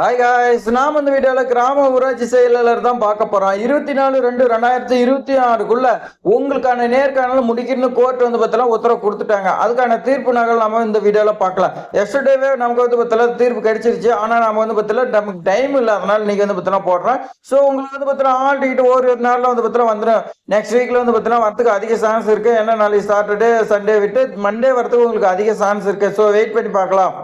Hi guys நாம் இந்த வீடியோவில் கிராம ஊராட்சி செயலாளர் தான் பார்க்க போகிறோம் இருபத்தி நாலு ரெண்டு ரெண்டாயிரத்தி இருபத்தி ஆறுக்குள்ள உங்களுக்கான நேர்காணல் முடிக்கணும்னு கோர்ட் வந்து பார்த்தலாம் உத்தரவு கொடுத்துட்டாங்க. அதுக்கான தீர்ப்பு நகல் நம்ம இந்த வீடியோவில் பார்க்கலாம். எஸ்டர்டேவே நமக்கு வந்து பார்த்தல தீர்ப்பு கிடைச்சிருச்சு. ஆனால் நம்ம வந்து பார்த்தல நமக்கு டைம் இல்லை அதனால இன்னைக்கு வந்து பார்த்தலாம் போடுறோம். ஸோ உங்களுக்கு வந்து பார்த்தலாம் ஆல் டிக்கெட் ஒரு ஒரு நாளில் வந்து பார்த்தலாம் வந்துடும் நெக்ஸ்ட் வீக்கில் வந்து பார்த்தலாம் வரத்துக்கு அதிக சான்ஸ் இருக்குது ஏன்னா நாளைக்கு சாட்டர்டே சண்டே விட்டு மண்டே வரத்துக்கு உங்களுக்கு அதிக சான்ஸ் இருக்குது ஸோ வெயிட் பண்ணி பார்க்கலாம்.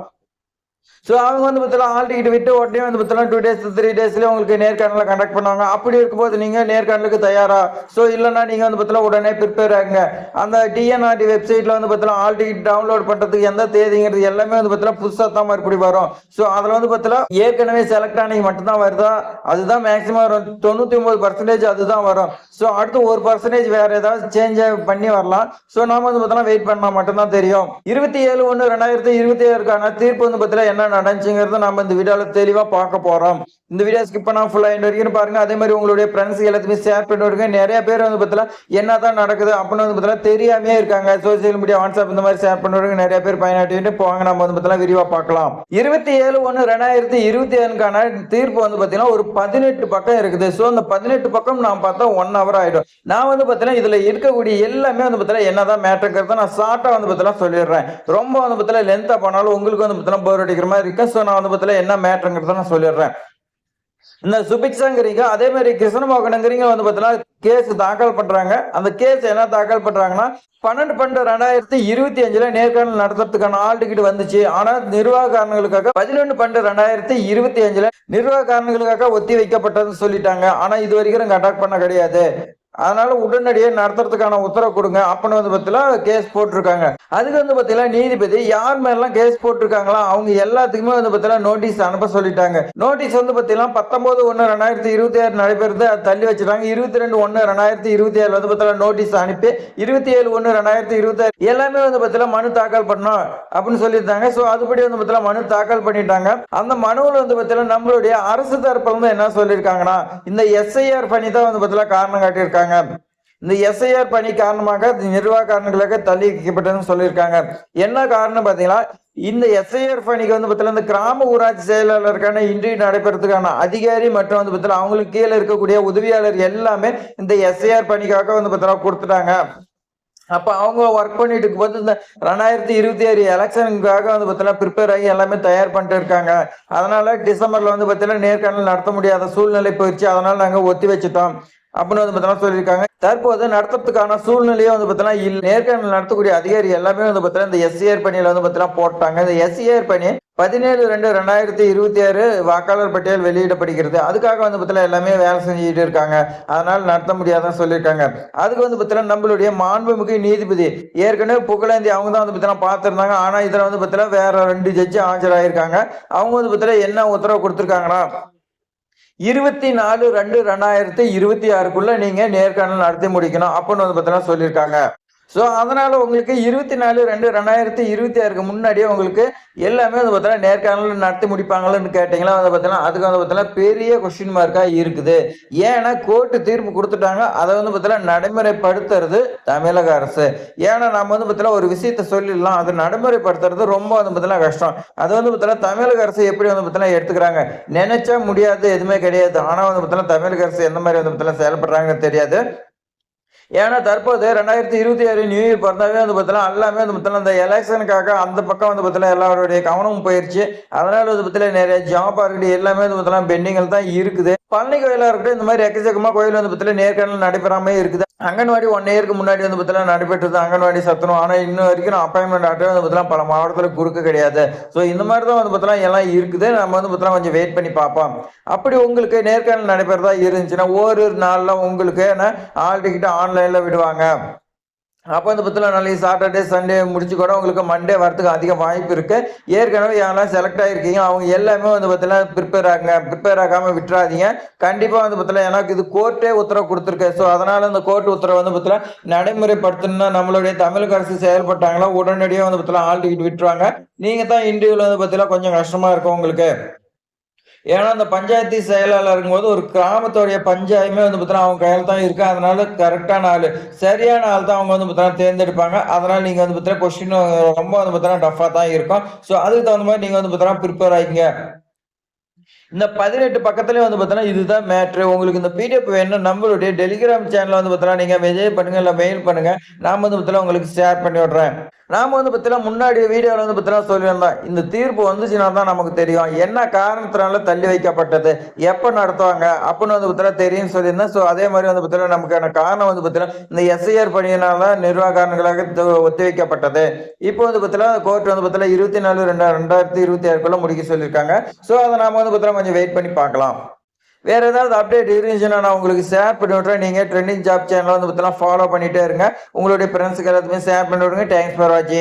ஸோ அவங்க வந்து பார்த்தலாம் ஹால் டிக்கெட் விட்டு உடனே வந்து பார்த்தலாம் டூ டேஸ் த்ரீ டேஸ்லேயே உங்களுக்கு நேர்காணலில் கண்டக்ட் பண்ணுவாங்க. அப்படி இருக்கும்போது நீங்கள் நேர்காணலுக்கு தயாராக ஸோ இல்லைன்னா நீங்கள் வந்து பார்த்தலாம் உடனே ப்ரிப்பேர் ஆகுங்க. அந்த டிஎன்ஆர்டி வெப்சைட்டில் வந்து பார்த்தலாம் ஆல் டிக்கெட் டவுன்லோட் பண்ணுறதுக்கு எந்த தேதிங்கிறது எல்லாமே வந்து பார்த்தலாம் புதுசாக தான் மறுபடி வரும். ஸோ அதில் வந்து பார்த்தலாம் ஏற்கனவே செலக்ட் ஆனி மட்டும்தான் வருதா? அதுதான் மேக்ஸிமம் வரும் தொண்ணூற்றி ஒம்பது பர்சன்டேஜ் அதுதான் வரும். ஸோ அடுத்து ஒரு பர்சன்டேஜ் வேறு ஏதாவது சேஞ்ச் பண்ணி வரலாம். ஸோ நாம வந்து பார்த்தலாம் வெயிட் பண்ணால் மட்டும்தான் தெரியும். இருபத்தி ஏழு ஒன்று ரெண்டாயிரத்தி இருபத்தி ஏழுக்கான தீர்ப்பு வந்து பார்த்தீங்கன்னா என்ன நடந்துச்சுங்கிறத நம்ம இந்த வீடியோவில் தெளிவாக பார்க்க போகிறோம் இந்த வீடியோ ஸ்கிப் பண்ணா ஃபுல்லாக எண்ட் வரைக்கும் பாருங்க. அதே மாதிரி உங்களுடைய ஃப்ரெண்ட்ஸ் எல்லாத்தையுமே ஷேர் பண்ணி விடுங்க நிறைய பேர் வந்து பார்த்தீங்கன்னா என்ன தான் நடக்குது அப்படின்னு வந்து பார்த்தீங்கன்னா தெரியாமே இருக்காங்க. சோசியல் மீடியா வாட்ஸ்அப் இந்த மாதிரி ஷேர் பண்ணி விடுங்க நிறைய பேர் பயனாட்டிட்டு போவாங்க நம்ம வந்து பார்த்தீங்கன்னா விரிவாக பார்க்கலாம். இருபத்தி ஏழு ஒன்று ரெண்டாயிரத்தி இருபத்தி ஏழுக்கான தீர்ப்பு வந்து பார்த்தீங்கன்னா ஒரு பதினெட்டு பக்கம் இருக்குது. ஸோ அந்த பதினெட்டு பக்கம் நான் பார்த்தா ஒன் ஹவர் ஆகிடும் நான் வந்து பார்த்தீங்கன்னா இதில் இருக்கக்கூடிய எல்லாமே வந்து பார்த்தீங்கன்னா என்னதான் மேட்டருங்கிறத நான் ஷார்ட்டாக வந்து பார்த்தீங்கன்னா சொல்லிடுறேன். ரொம்ப வந்து பார்த்தீங்கன்னா லென்த்தாக போனாலும் உங்களுக்கு வந்து பார்த்தீங்கன்னா போர் அடிக்கிற மாதிரி இருக்கு. ஸோ நான் வந்து பார்த்தீங்கன்னா என்ன மேட்டருங்கிறத நான் சொல்லிடுறேன். இந்த சுபிக்ஷாங்கிறீங்க அதே மாதிரி கிருஷ்ணமோகனங்கிறீங்க வந்து பார்த்தீங்கன்னா கேஸ் தாக்கல் பண்றாங்க. அந்த கேஸ் என்ன தாக்கல் பண்றாங்கன்னா பன்னெண்டு பன்னெண்டு ரெண்டாயிரத்தி இருபத்தி அஞ்சுல நேர்காணல் நடத்துறதுக்கான ஆள் டிக்கெட் வந்துச்சு. ஆனா நிர்வாக காரணங்களுக்காக பதினொன்று பன்னெண்டு ரெண்டாயிரத்தி இருபத்தி அஞ்சுல நிர்வாக காரணங்களுக்காக ஒத்தி வைக்கப்பட்டதுன்னு சொல்லிட்டாங்க. ஆனா இது வரைக்கும் அட்டாக் பண்ண கிடையாது. அதனால உடனடியே நடத்துறதுக்கான உத்தரவு கொடுங்க. அப்படின்னு வந்து பார்த்தீங்கன்னா கேஸ் போட்டிருக்காங்க. அதுக்கு வந்து பார்த்தீங்கன்னா நீதிபதி யார் மேலாம் கேஸ் போட்டிருக்காங்களா அவங்க எல்லாத்துக்குமே வந்து பார்த்தீங்கன்னா நோட்டீஸ் அனுப்ப சொல்லிட்டாங்க. நோட்டீஸ் வந்து பார்த்தீங்கன்னா பத்தொன்பது ஒன்று ரெண்டாயிரத்தி இருபத்தி ஆறு நடைபெறுது. அது தள்ளி வச்சிருக்காங்க இருபத்தி ரெண்டு ஒன்று ரெண்டாயிரத்தி இருபத்தி ஏழு வந்து பார்த்தீங்கன்னா நோட்டீஸ் அனுப்பி இருபத்தி ஏழு ஒன்று ரெண்டாயிரத்தி இருபத்தி ஆறு எல்லாமே வந்து பார்த்தீங்கன்னா மனு தாக்கல் பண்ணோம் அப்படின்னு சொல்லியிருந்தாங்க. ஸோ அதுபடி வந்து பார்த்தீங்கன்னா மனு தாக்கல் பண்ணிட்டாங்க. அந்த மனுவில் வந்து பார்த்தீங்கன்னா நம்மளுடைய அரசு தரப்பு வந்து என்ன சொல்லியிருக்காங்கன்னா இந்த எஸ்ஐஆர் பணி தான் வந்து பார்த்தீங்கன்னா காரணம் காட்டியிருக்காங்க. இந்த எஸ்ஐஆர் பணி காரணமாக நிர்வாக காரணங்களாக தள்ளி வைக்கப்பட்டதுன்னு சொல்லியிருக்காங்க. என்ன காரணம் பார்த்தீங்கன்னா இந்த எஸ்ஐஆர் பணிக்கு வந்து பார்த்தீங்கன்னா இந்த கிராம ஊராட்சி செயலாளருக்கான இன்டர்வியூ நடைபெறதுக்கான அதிகாரி மற்றும் வந்து பார்த்தீங்கன்னா அவங்களுக்கு கீழே இருக்கக்கூடிய உதவியாளர் எல்லாமே இந்த எஸ்ஐஆர் பணிக்காக வந்து பார்த்தீங்கன்னா கொடுத்துட்டாங்க. அப்ப அவங்க ஒர்க் பண்ணிட்டு இருக்கும்போது இந்த ரெண்டாயிரத்தி இருபத்தி ஆறு எலெக்ஷனுக்காக வந்து பார்த்தீங்கன்னா ப்ரிப்பேர் ஆகி எல்லாமே தயார் பண்ணிட்டு இருக்காங்க. அதனால டிசம்பர்ல வந்து பார்த்தீங்கன்னா நேர்காணல் நடத்த முடியாத சூழ்நிலை போயிடுச்சு. அதனால நாங்கள் ஒத்தி வச்சுட்டோம். அப்படின்னு வந்து பார்த்தீங்கன்னா சொல்லியிருக்காங்க. தற்போது நடத்துறதுக்கான சூழ்நிலையே வந்து பார்த்தீங்கன்னா இல்ல. நேர்காணல் நடத்தக்கூடிய அதிகாரி எல்லாமே வந்து பார்த்தீங்கன்னா இந்த எஸ்சிஆர் பணியில் வந்து பார்த்தீங்கன்னா போட்டாங்க. இந்த எஸ்சிஆர் பணி பதினேழு ரெண்டு ரெண்டாயிரத்தி இருபத்தி ஆறு வாக்காளர் பட்டியல் வெளியிடப்படுகிறது. அதுக்காக வந்து பார்த்தீங்கன்னா எல்லாமே வேலை செஞ்சுட்டு இருக்காங்க. அதனால நடத்த முடியாதுன்னு சொல்லியிருக்காங்க. அதுக்கு வந்து பார்த்தீங்கன்னா நம்மளுடைய மாண்புமிகு நீதிபதி ஏற்கனவே புகழேந்தி அவங்க தான் வந்து பார்த்தீங்கன்னா பார்த்துருந்தாங்க. ஆனால் இதில் வந்து பார்த்தீங்கன்னா வேற ரெண்டு ஜட்ஜி ஆஜராயிருக்காங்க. அவங்க வந்து பார்த்தீங்கன்னா என்ன உத்தரவு கொடுத்துருக்காங்கன்னா இருபத்தி நாலு ரெண்டு ரெண்டாயிரத்தி இருபத்தி ஆறுக்குள்ள நீங்க நேர்காணல் நடத்தி முடிக்கணும். அப்படின்னு வந்து பார்த்தீங்கன்னா சொல்லியிருக்காங்க. ஸோ அதனால உங்களுக்கு இருபத்தி நாலு ரெண்டு ரெண்டாயிரத்தி இருபத்தி ஆறுக்கு முன்னாடியே உங்களுக்கு எல்லாமே வந்து பார்த்தீங்கன்னா நேர்காணல் நடத்தி முடிப்பாங்களான்னு கேட்டிங்களா வந்து பார்த்தீங்கன்னா அதுக்கு வந்து பார்த்தீங்கன்னா பெரிய கொஸ்டின் மார்க்காக இருக்குது ஏன்னா கோர்ட்டு தீர்ப்பு கொடுத்துட்டாங்க அதை வந்து பார்த்தீங்கன்னா நடைமுறைப்படுத்துறது தமிழக அரசு ஏன்னா நம்ம வந்து பார்த்தீங்கன்னா ஒரு விஷயத்த சொல்லிடலாம் அதை நடைமுறைப்படுத்துறது ரொம்ப வந்து பார்த்தீங்கன்னா கஷ்டம் அது வந்து பார்த்தீங்கன்னா தமிழக அரசு எப்படி வந்து பார்த்தீங்கன்னா எடுத்துக்கிறாங்க நினைச்சா முடியாது எதுவுமே கிடையாது ஆனால் வந்து பார்த்தீங்கன்னா தமிழக அரசு எந்த மாதிரி வந்து பார்த்தீங்கன்னா செயல்படுறாங்கன்னு தெரியாது ஏன்னா தற்போது ரெண்டாயிரத்தி இருபத்தி ஆறு நியூ இயர் பிறந்தாவே வந்து பார்த்தீங்கன்னா எல்லாமே வந்து பார்த்தீங்கன்னா அந்த எலெக்ஷனுக்காக அந்த பக்கம் வந்து பார்த்தீங்கன்னா எல்லாருடைய கவனமும் போயிடுச்சு அதனால வந்து பார்த்தீங்கன்னா நிறைய ஜாப் இருக்கட்டும் எல்லாமே வந்து பார்த்தீங்கன்னா பெண்டிங்கில் தான் இருக்குது பழனி கோயிலாக இருக்கட்டும் இந்த மாதிரி எக்கச்சக்கமாக கோயில் வந்து பார்த்தீங்கன்னா நேர்காணல் நடைபெறாமே இருக்குது அங்கன்வாடி ஒன் இயருக்கு முன்னாடி வந்து பார்த்தீங்கன்னா நடைபெற்றது அங்கன்வாடி சத்தனம் ஆனால் இன்னும் வரைக்கும் அப்பாயின்மெண்ட் ஆட்டே வந்து பார்த்தீங்கன்னா பல மாவட்டத்தில் குறுக்க கிடையாது ஸோ இந்த மாதிரி தான் வந்து பார்த்தீங்கன்னா எல்லாம் இருக்குது நம்ம வந்து பார்த்தீங்கன்னா கொஞ்சம் வெயிட் பண்ணி பார்ப்போம் அப்படி உங்களுக்கு நேர்காணல் நடைபெறதா இருந்துச்சுன்னா ஒரு நாளில் உங்களுக்கு ஆல் டிக்கெட் லைனில் விடுவாங்க. அப்போ இந்த பார்த்தீங்கன்னா நாளைக்கு சாட்டர்டே சண்டே முடிச்சு கூட உங்களுக்கு மண்டே வரதுக்கு அதிக வாய்ப்பு இருக்கு. ஏற்கனவே யாரெல்லாம் செலக்ட் ஆகிருக்கீங்க அவங்க எல்லாமே வந்து பார்த்தீங்கன்னா ப்ரிப்பேர் ஆகுங்க ப்ரிப்பேர் ஆகாமல் விட்டுறாதீங்க. கண்டிப்பாக வந்து பார்த்தீங்கன்னா எனக்கு இது கோர்ட்டே உத்தரவு கொடுத்துருக்கு. ஸோ அதனால இந்த கோர்ட் உத்தரவு வந்து பார்த்தீங்கன்னா நடைமுறைப்படுத்தணும்னா நம்மளுடைய தமிழக அரசு செயல்பட்டாங்களா உடனடியாக வந்து பார்த்தீங்கன்னா ஆள் டிக்கெட் விட்டுருவாங்க. நீங்கள் தான் இன்டர்வியூவில் வந்து பார்த்தீங்கன்னா கொஞ்சம் கஷ்டமாக இருக்கும் உங்களுக்கு. ஏன்னா அந்த பஞ்சாயத்து செயலாளருங்கும் போது ஒரு கிராமத்துடைய பஞ்சாயமே வந்து பார்த்தீங்கன்னா அவங்க கையில் தான் இருக்கு. அதனால கரெக்டான ஆள் சரியான ஆள் தான் அவங்க வந்து பார்த்தீங்கன்னா தேர்ந்தெடுப்பாங்க. அதனால நீங்கள் வந்து பார்த்தீங்கன்னா கொஸ்டின் ரொம்ப வந்து பார்த்தீங்கன்னா டஃபாக தான் இருக்கும். ஸோ அதுக்கு தகுந்த மாதிரி நீங்கள் வந்து பார்த்தீங்கன்னா ப்ரிப்பேர் ஆகிங்க இந்த பதினெட்டு பக்கத்துலேயே வந்து பார்த்தீங்கன்னா இதுதான் மேட்ரு உங்களுக்கு இந்த பிடிஎஃப் வேணும் நம்மளுடைய டெலிகிராம் சேனலில் வந்து பார்த்தீங்கன்னா நீங்கள் மெசேஜ் பண்ணுங்கள் இல்லை மெயில் பண்ணுங்கள் நான் வந்து பார்த்தீங்கன்னா உங்களுக்கு ஷேர் பண்ணி விட்றேன். நாம வந்து பார்த்தீங்கன்னா முன்னாடி வீடியோவில் வந்து பார்த்தீங்கன்னா சொல்லியிருந்தோம். இந்த தீர்ப்பு வந்துச்சுன்னா தான் நமக்கு தெரியும். என்ன காரணத்தினால தள்ளி வைக்கப்பட்டது? எப்போ நடத்துவாங்க? அப்படின்னு வந்து பார்த்தீங்கன்னா தெரியும்னு சொல்லியிருந்தேன். ஸோ அதே மாதிரி வந்து பார்த்தீங்கன்னா நமக்கான காரணம் வந்து பார்த்தீங்கன்னா இந்த எஸ்ஐஆர் பணியினால நிர்வாக காரணங்களாக ஒத்தி வைக்கப்பட்டது. இப்போ வந்து பார்த்தீங்கன்னா கோர்ட் வந்து பார்த்தீங்கன்னா இருபத்தி நாலு ரெண்டா ரெண்டாயிரத்தி இருபத்தி ஆறுக்குள்ள முடிக்க சொல்லியிருக்காங்க. ஸோ அதை நாம வந்து பார்த்தீங்கன்னா கொஞ்சம் வெயிட் பண்ணி பார்க்கலாம். வேற ஏதாவது அப்டேட் இருந்துச்சுன்னா நான் உங்களுக்கு ஷேர் பண்ணி விட்றேன் நீங்க ட்ரெண்டிங் ஜாப் சேனல் வந்து பார்த்தீங்கன்னா ஃபாலோ பண்ணிட்டே இருங்க. உங்களுடைய ஃப்ரெண்ட்ஸுக்கு எல்லாத்துக்குமே ஷேர் பண்ணி விடுங்க. தேங்க்ஸ் ஃபார் வாட்சிங்